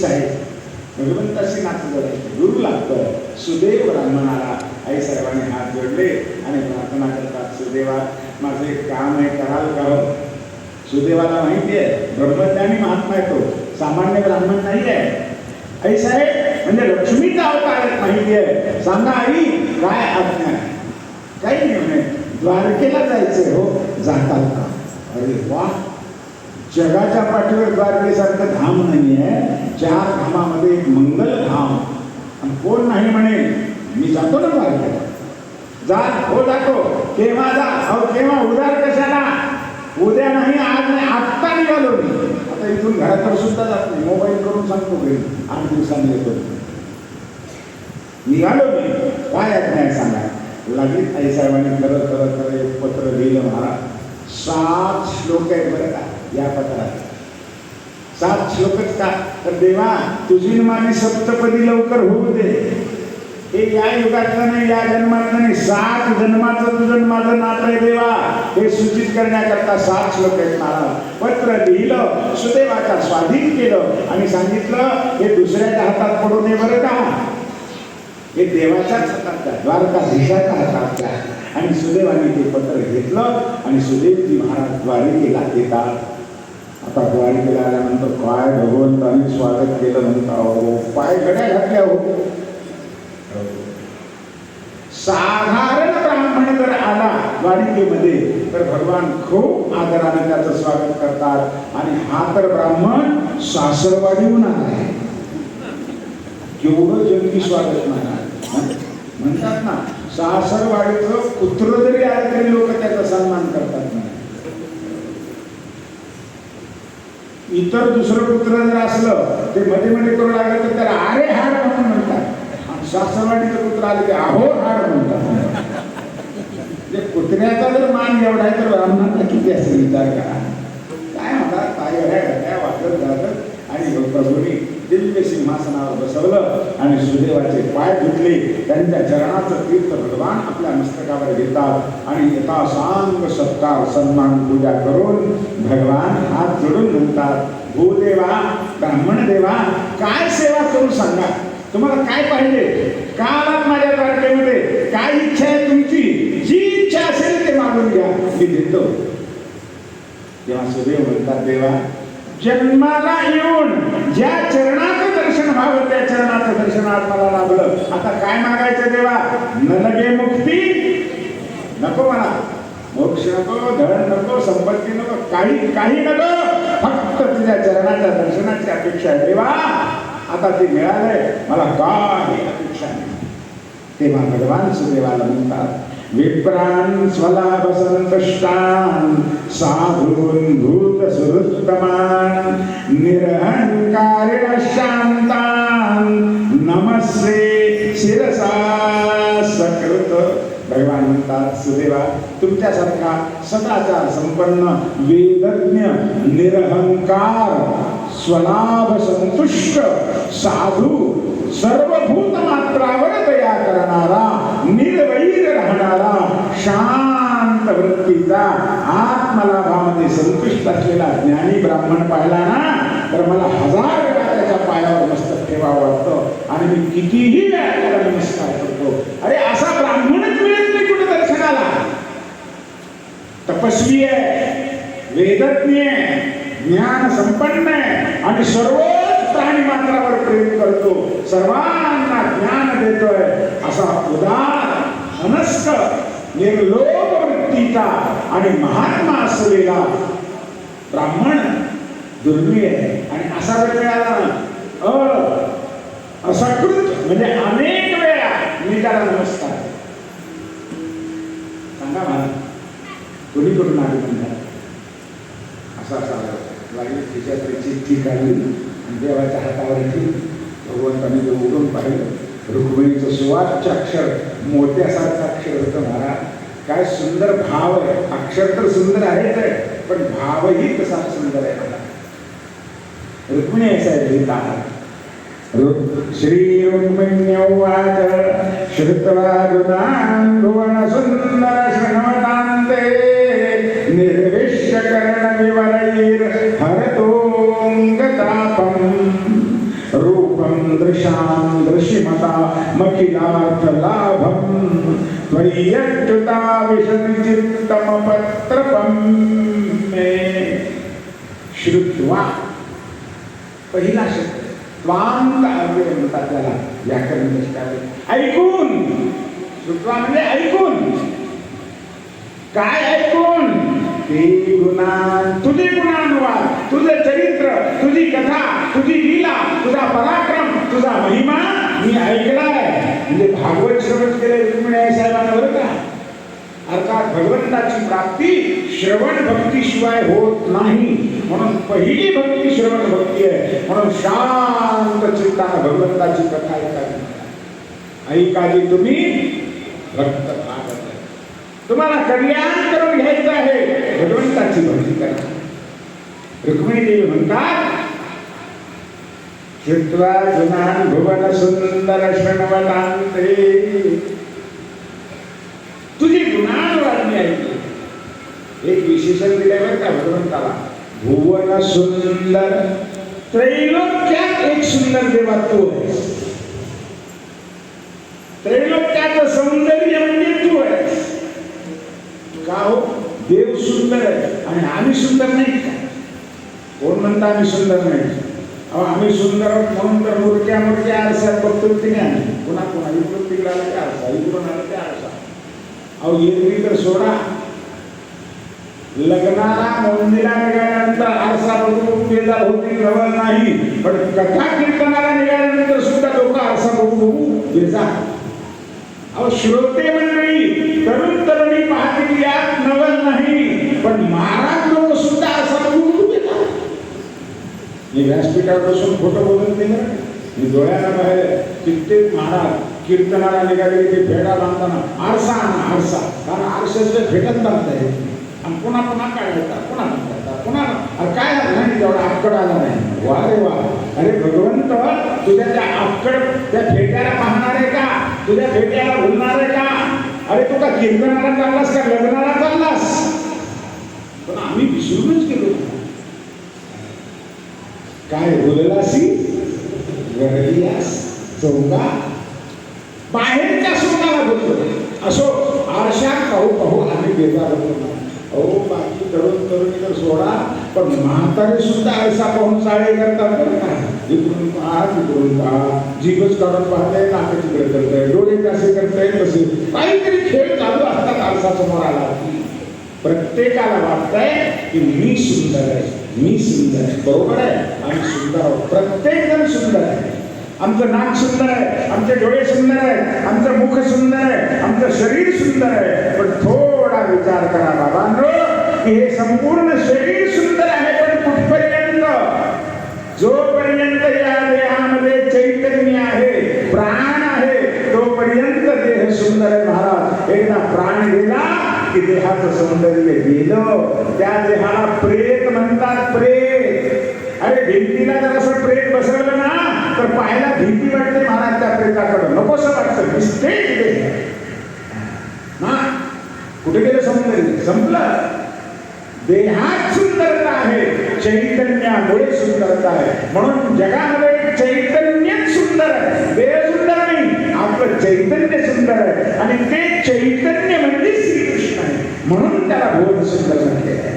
Fix आहे भगवंताशी नातं जोडायचं गुरु लागतं. सुदैव ब्राह्मणाला आई साहेबांनी हात जोडले आणि प्रार्थना करतात सुदैवा माझं एक काम आहे कराल का हो? सुदैवाला माहिती आहे. ब्रह्मज्ञानी महात्मा आहे तो. सामान्य ब्राह्मण नाही आहे. आई साहेब म्हणजे लक्ष्मीचा अवतार माहिती आहे. सांगा आई काय आज्ञा काही नाही नाही द्वारकेला जायचंय हो जातात का? अरे वा जगाच्या पाठीवर द्वारकेसारखं धाम नाही आहे चार धामामध्ये एक मंगल धाम. आणि कोण नाही म्हणेल मी जातो ना द्वारकेला. जा हो जातो. केव्हा जा? अहो केव्हा? उदार कशाला? उद्या नाही आज नाही आत्ता निघालो मी. आता इथून घरात सुद्धा जात नाही. मोबाईल करून सांगतो घरी. आठ दिवसांनी येतो. निघालो मी. काय नाही आहे सांगा? लगेच आई साहेबांनी करत करत करत एक पत्र लिहिलं महाराज. सात श्लोक आहेत बरं का. या पत्रात. सात श्लोकच का तर देवा तुझी माने माझी सप्तपदी लवकर होऊ दे. हे या युगातलं नाही या जन्मातलं नाही. सात जन्माचं तुझं माझं नातं आहे देवा. हे सूचित करण्याकरता सात श्लोक आहेत महाराज. पत्र लिहिलं सुदैवाचा स्वाधीन केलं आणि सांगितलं हे दुसऱ्याच्या हातात पडू नये बरं का? हे देवाच्याच हातात द्या द्वारकाधीशाच्या हातात द्या. आणि सुदैवाने ते पत्र घेतलं आणि सुदैवजी महाराज द्वारिकेला येतात आता द्वारिकेला आल्यानंतर काय भगवंताने स्वागत केलं म्हणता हो पाय घड्या घातल्या हो. साधारण ब्राह्मण जर आला द्वारिकेमध्ये तर भगवान खूप आदराने त्याचं स्वागत करतात. आणि हा तर ब्राह्मण सासरवाडीहून आला आहे. केवढं जंगी स्वागत म्हणा म्हणतात ना सासरवाडीचं पुत्र जरी आलं तरी लोक त्याचा सन्मान करतात ना इतर दुसरं पुत्र जर असलं ते मध्ये मध्ये करू लागलं तर त्याला आरे हाड म्हणून म्हणतात. आणि सासरवाडीचं पुत्र आलं की आहो हाड म्हणतात. म्हणजे कुत्र्याचा जर मान एवढा आहे तर ब्राह्मणांना किती असेल विचार करा. काय म्हणतात? काय काय वाटत वाजत आणि प्रभूंनी दिव्य सिंहासनावर बसवलं आणि सुदैवाचे पाय धुतले त्यांच्या चरणाचं तीर्थ भगवान आपल्या मस्तकावर घेतात आणि यथा सांग सत्कार सन्मान पूजा करून भगवान हात जोडून म्हणतात भूदेवा ब्राह्मण देवा काय सेवा करून सांगा? तुम्हाला काय पाहिजे? का आलात माझ्या तारखेमध्ये? काय इच्छा आहे तुमची? जी इच्छा असेल ते मागून घ्या. मी देतो. तेव्हा सुदैव म्हणतात देवा जन्माला येऊन ज्या चरणाचं दर्शन व्हावं त्या चरणाचं दर्शन आज मला लाभलं. आता काय मागायचं देवा? न लगे मुक्ती. नको मला मोक्ष नको धन नको संपत्ती नको काही काही नको. फक्त तुझ्या चरणाच्या दर्शनाची अपेक्षा आहे देवा. आता ते मिळालंय. मला काही अपेक्षा नाही. तेव्हा भगवान सुदेवाला म्हणतात विप्रान स्वलाभसन्तुष्टान् साधून् साधून निरहङ्कारिणशान्तान् नमस्ते शिरसा सकृत। भगवान म्हणतात सुदेवा तुमच्यासारखा सदाचार संपन्न वेदज्ञ निरहंकार स्वलाभ संतुष्ट साधू सर्वभूत मात्रावर दया करणारा निर्वैर वृत्तीचा वृत्तीचा आत्मलाभामध्ये संतुष्ट असलेला ज्ञानी ब्राह्मण पाहिला ना तर मला हजार वेळा त्याच्या पायावर मस्तक ठेवावं वाटतं. आणि मी कितीही वेळा त्याला नमस्कार करतो. अरे असा ब्राह्मणच मिळत नाही कुठे दर्शनाला. तपस्वी आहे वेदज्ञ आहे ज्ञान संपन्न आहे आणि सर्वच प्राणी मात्रावर प्रेम करतो. सर्वांना ज्ञान देतोय. असा उदार हनस्क निर्लोभ वृत्तीचा आणि महात्मा असलेला ब्राह्मण दुर्मिळ आहे. आणि असा वेळ मिळाला ना असकृत म्हणजे अनेक वेळा मी त्याला नमस्कार. सांगा मला कोणी करून आले म्हणतात असा असा लागली त्याची चिठ्ठी काढली आणि देवाच्या हातावर ठेवली भगवंताने ते उडून पाहिलं रुक्मिणीचं सुवाच्य अक्षर मोत्यासारखं अक्षर होतं महाराज. काय सुंदर भाव आहे. अक्षर तर सुंदर आहेच आहे पण भावही तसा सुंदर आहे मला. रुक्मिणी असा लिहित आहात श्रीरुक्मिण्यौवाच श्रुत्वा दुदान् भुवनसुन्दर शृण्वतान्ते रूपम दृशांत दृश्यमता मखिलार्थ लाभम त्वय्यच्युता विशतिचित्तमपत्रपं मे। श्रुत्वा। पहिला शब्द त्वांत अव्यय म्हणतात त्याला व्याकरण ऐकून! श्रुत्वा म्हणजे ऐकून. काय ऐकून? ते गुणा तुझे गुणानुवाद तुझं चरित्र तुझी कथा तुझी लीला तुझा पराक्रम तुझा महिमा मी ऐकलाय म्हणजे भागवत श्रवण केले रुक्मिणी साहेबांना बरं का? अर्थात भगवंताची प्राप्ती श्रवण भक्तीशिवाय होत नाही. म्हणून पहिली भक्ती श्रवण भक्ती आहे. म्हणून शांत चित्तानं भगवंताची कथा ऐकावी ऐकावी तुम्ही भक्त तुम्हाला कल्याण करून घ्यायचं आहे. भगवंताची भक्ती करा. रुक्मिणी देवी म्हणतात श्रुत्वा जुनान भुवन सुंदर श्रणवतांते तुझी गुणानुवादनी ऐकली एक विशेषण दिले बरं का भगवंताला. भुवन सुंदर. त्रैलोक्यात एक सुंदर देवा तू आहेस त्रैलोक्याचं सौंदर्य म्हणजे तू आहेस का हो? देव सुंदर आहे. आणि आम्ही सुंदर नाही का? कोण म्हणता आम्ही सुंदर नाही? आम्ही सुंदर म्हणून तर मूर्त्या मुरक्या आरसा बघतो की नाही पुन्हा पुन्हा इकडून तिकडे आला ते आरसा इकडून आला ते आरसा. अहो एरवी तर सोडा. लग्नाला नोंदीला निघाल्यानंतर आरसा बघून बेजार होती जवळ नाही. पण कथा कीर्तनाला निघाल्यानंतर सुद्धा लोक आरसा बघू बघू बेजार अहो श्रोते मंडळी तरुण तरुणी पाहतील यात नवल नाही. पण महाराज लोक सुद्धा असा बघू बघू बेजार मी व्यासपीठावर बसून खोटं बोलून दिलं. मी डोळ्याला बाहेर कित्येक महाराज कीर्तनाला निघाले ते फेडा बांधताना आरसा आणा आरसा. कारण आरशाचं फेटत बांधता येत आणि पुन्हा पुन्हा काढायचा पुन्हा बांधायचा पुन्हा अरे काय झालं? नाही तेवढा आकड आला नाही. वा रे वा. अरे भगवंत तुझ्या त्या आकड त्या फेट्याला पाहणार आहे का? तुझ्या फेट्याला भुलणार आहे का? अरे तू का कीर्तनाला चाललास का? लग्नाला चाललास? पण आम्ही विसरूनच गेलो. काय बोललासी घडलीयास चौका. बाहेरच्या सोनाला बोलतो. असो आरशात पाहू पाहू आम्ही बेजार होतो. अहो बाकी तरुण तरुणी तर सोडा. पण म्हातारे सुद्धा आरसा पाहून चाळे करतात बरं का? इकडून पहा तिकडून पहा. जीभच काढून पाहताय नाक तिकडे करताय डोळे कसे करताय तसे. काहीतरी खेळ चालू असतात आरसा समोर आला. प्रत्येकाला वाटतंय की मी सुंदर आहे. मी सुंदर आहे. बरोबर आहे? आम्ही सुंदर आहोत. प्रत्येक जण सुंदर आहे. आमचं नाक सुंदर आहे. आमचे डोळे सुंदर आहे. आमचं मुख सुंदर आहे. आमचं शरीर सुंदर आहे. पण थोडा विचार करा बाबांनो की हे संपूर्ण शरीर सुंदर आहे पण कुठपर्यंत जोपर्यंत या देहामध्ये चैतन्य आहे प्राण आहे तोपर्यंत देह सुंदर आहे महाराज एकदा प्राण गेला की देहाचं सौंदर्य गेलं त्या देहाला प्रेत म्हणतात प्रेत. अरे भिंतीला जर असं प्रेत बसवलं ना तर पाहायला भीती वाटते महाराज त्या प्रेताकडं नकोस वाटतं. दिसते कुठे गेलं सौंदर्य? संपलं. देहात सुंदरता चैतन्य चैतन्यामुळे सुंदरता आहे. म्हणून जगामध्ये चैतन्यच सुंदर आहे. वेळ सुंदर नाही आपलं चैतन्य सुंदर आहे. आणि ते चैतन्य म्हणजे श्रीकृष्ण आहे. म्हणून त्याला बोध सुंदर म्हटले.